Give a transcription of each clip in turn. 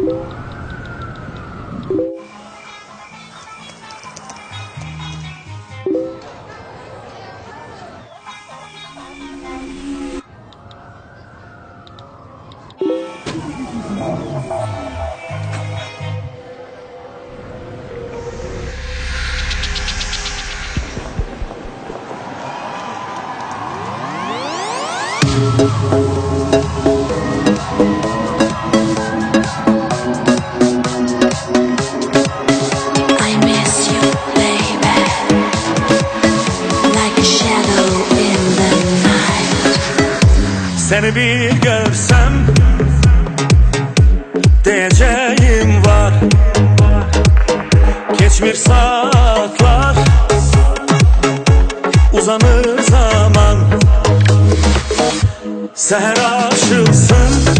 Thank Seni bir görsem Diyeceğim var. Geçmir saatler Uzanır zaman. Seher aşılsın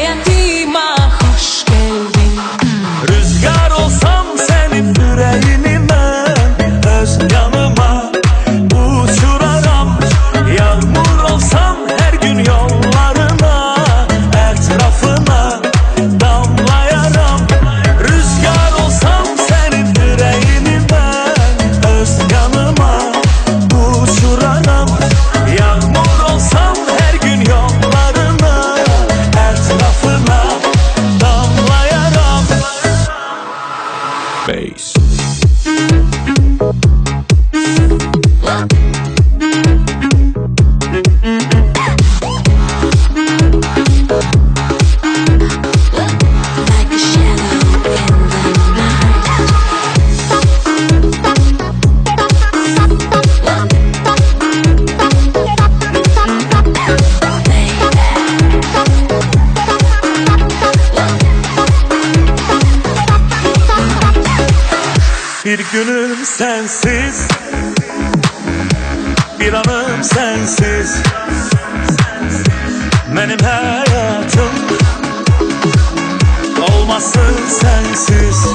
Bir günüm sensiz. Bir anım sensiz. Benim hayatım Olmasın sensiz.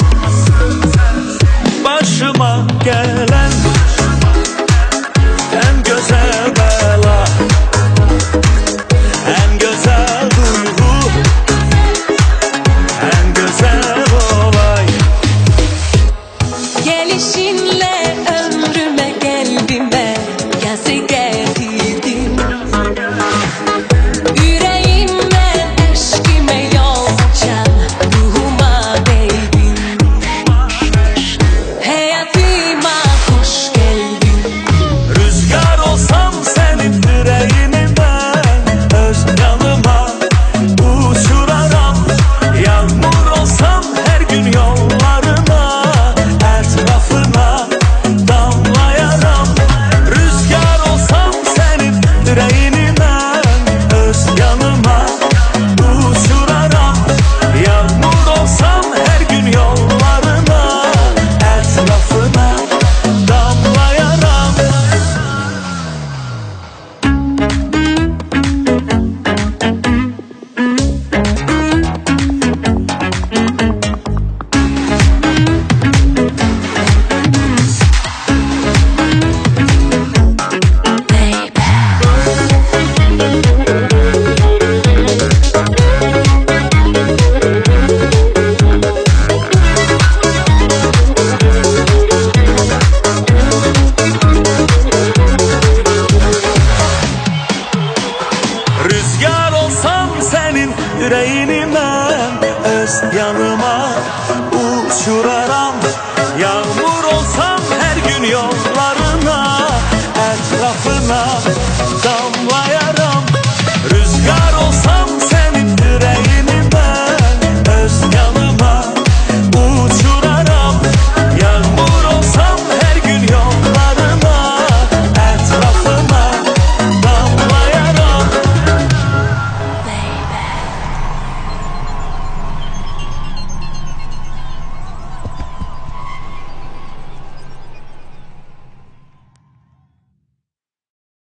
beynime öz yanıma uçuraram. Yağmur olsam her gün yollarına etrafına